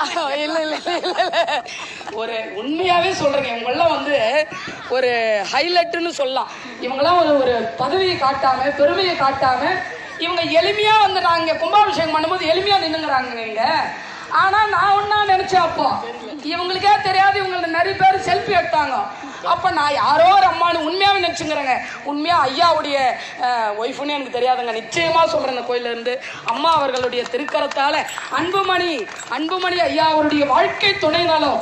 இல்ல இல்ல இல்ல இல்ல. ஒரு உண்மையாவே சொல்றேங்க. இவங்கெல்லாம் வந்து ஒரு ஹைலைட்னு சொல்லலாம். இவங்கெல்லாம் ஒரு ஒரு பதவியை காட்டாம பெருமையை காட்டாம இவங்க எளிமையா வந்து நாங்க கும்பாபிஷேகம் பண்ணும்போது எளிமையா நின்னுங்கிறாங்க நீங்க ஆனா நான் ஒன்னா நினைச்சேன் அப்போ. இவங்களுக்கே தெரியாது இவங்க திருப்பி எடுத்தாங்க. அப்ப நான் யாரோ ஒரு அம்மானு உண்மையாவே நினைச்சுங்கிறேங்க உண்மையா ஐயாவுடைய ஒய்ஃபுன்னு எனக்கு தெரியாதுங்க. நிச்சயமா சொல்றேன் இந்த கோயில்ல இருந்து. அம்மா அவர்களுடைய திருக்கரத்தால அன்புமணி அன்புமணி ஐயா அவருடைய வாழ்க்கை துணை நலம்.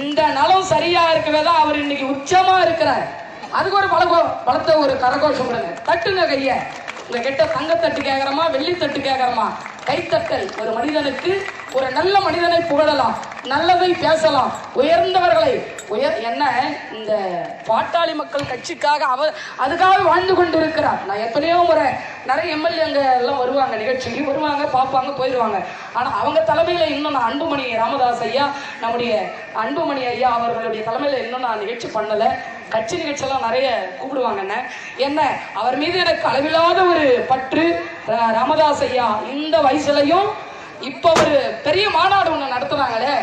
இந்த நலம் சரியா இருக்கவே தான் அவர் இன்னைக்கு உச்சமா இருக்கிறார். அதுக்கு ஒரு பலகோ பலத்த ஒரு கரகோஷம் விடுங்க தட்டுங்க கைய. உங்க கிட்ட தங்கத்தட்டு வெள்ளி வெள்ளித்தட்டு கேட்கறமா கைத்தட்டல். ஒரு மனிதனுக்கு ஒரு நல்ல மனிதனை புகழலாம். நல்லதை பேசலாம். உயர்ந்தவர்களை உயர் என்ன? இந்த பாட்டாளி மக்கள் கட்சிக்காக அவர் அதுக்காக வாழ்ந்து கொண்டு இருக்கிறார் நான் எத்தனையோ முறை நிறைய எம்எல்ஏங்க எல்லாம் வருவாங்க நிகழ்ச்சிக்கு வருவாங்க பார்ப்பாங்க போயிடுவாங்க ஆனா அவங்க தலைமையில இன்னும் நான் அன்புமணி ராமதாஸ் ஐயா நம்முடைய அன்புமணி ஐயா அவர்களுடைய தலைமையில இன்னும் நான் நிகழ்ச்சி பண்ணல. கட்சி நிகழ்ச்சியெல்லாம் நிறைய கூப்பிடுவாங்க என்ன? என்ன? அவர் மீது எனக்கு அளவில்லாத ஒரு பற்று. ரா- ராமதாஸ் ஐயா இந்த வயசுலயும் இப்ப ஒரு பெரிய மாநாடு ஒண்ணு நடத்துனாங்களே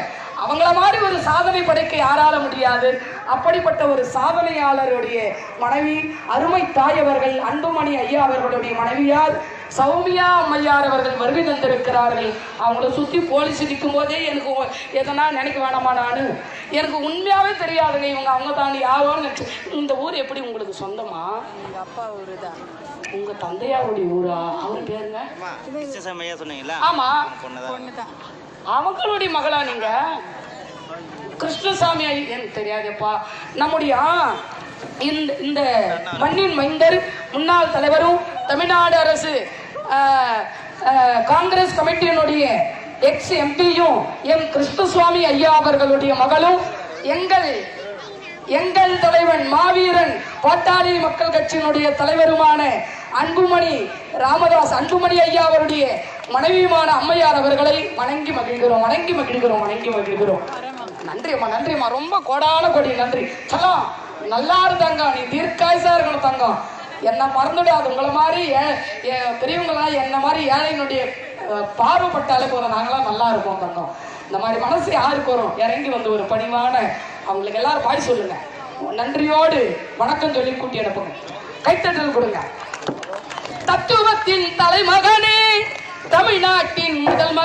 அவங்கள மாதிரி ஒரு சாதனை படைக்க யாரால முடியாது. அப்படிப்பட்ட ஒரு சாதனையாளருடைய மனைவி அருமை தாய் அவர்கள் அன்புமணி ஐயா அவர்களுடைய மனைவியார் சௌமியா அம்மையார் அவர்கள் வருகை தந்திருக்கிறார்கள். அவங்கள சுத்தி போலீஸ் நிற்கும் போதே எனக்கு எதனா நினைக்க வேணாமா நானு? எனக்கு உண்மையாவே தெரியாதுங்க. இவங்க அவங்க தாண்டி யாரோன்னு நினைச்சு இந்த ஊர் எப்படி உங்களுக்கு சொந்தமா? எங்க அப்பா ஊரு தான் உங்க தந்தையாருடைய ஊரா? அவர் பேருங்க? சொன்னீங்களா? ஆமா. பொண்ணுதான். பொண்ணு தான் அவங்களுடைய மகளா நீங்க? கிருஷ்ணசாமி ஐ- எனக்கு தெரியாதேப்பா. நம்முடைய இந்த இந்த மண்ணின் மைந்தர் முன்னாள் தலைவரும் தமிழ்நாடு அரசு காங்கிரஸ் கமிட்டியினுடைய எக்ஸ் எம்பியும் எம் கிருஷ்ணசுவாமி ஐயா அவர்களுடைய மகளும் எங்கள் எங்கள் தலைவன் மாவீரன் பாட்டாளி மக்கள் கட்சியினுடைய தலைவருமான அன்புமணி ராமதாஸ் அன்புமணி ஐயா அவருடைய மனைவியுமான அம்மையார் அவர்களை வணங்கி மகிழ்கிறோம் வணங்கி மகிழ்கிறோம் வணங்கி மகிழ்கிறோம். நன்றிம்மா நன்றிம்மா ரொம்ப கொடான கொடி நன்றி. சலாம் நல்லா இருந்தாங்க. நீ தீர்க்காயசா இருக்கணும் தங்கம். என்ன மறந்துடாது. உங்களை மாதிரி ஏ- பெரியவங்களாம் என்ன மாதிரி ஏழையினுடைய பார்வைப்பட்டாலே போதும் நாங்களாம் நல்லா இருப்போம் தங்கம். இந்த மாதிரி மனசு யாருக்கு வரும் இறங்கி வந்து ஒரு பணிவான அவங்களுக்கு எல்லாரும் பாய் சொல்லுங்க. நன்றியோடு வணக்கம் சொல்லி கூட்டி அனுப்புங்க. கைத்தட்டல் கொடுங்க. தமிழ்நாட்டின் தலைமகனே தமிழ்நாட்டின் முதல் மகன்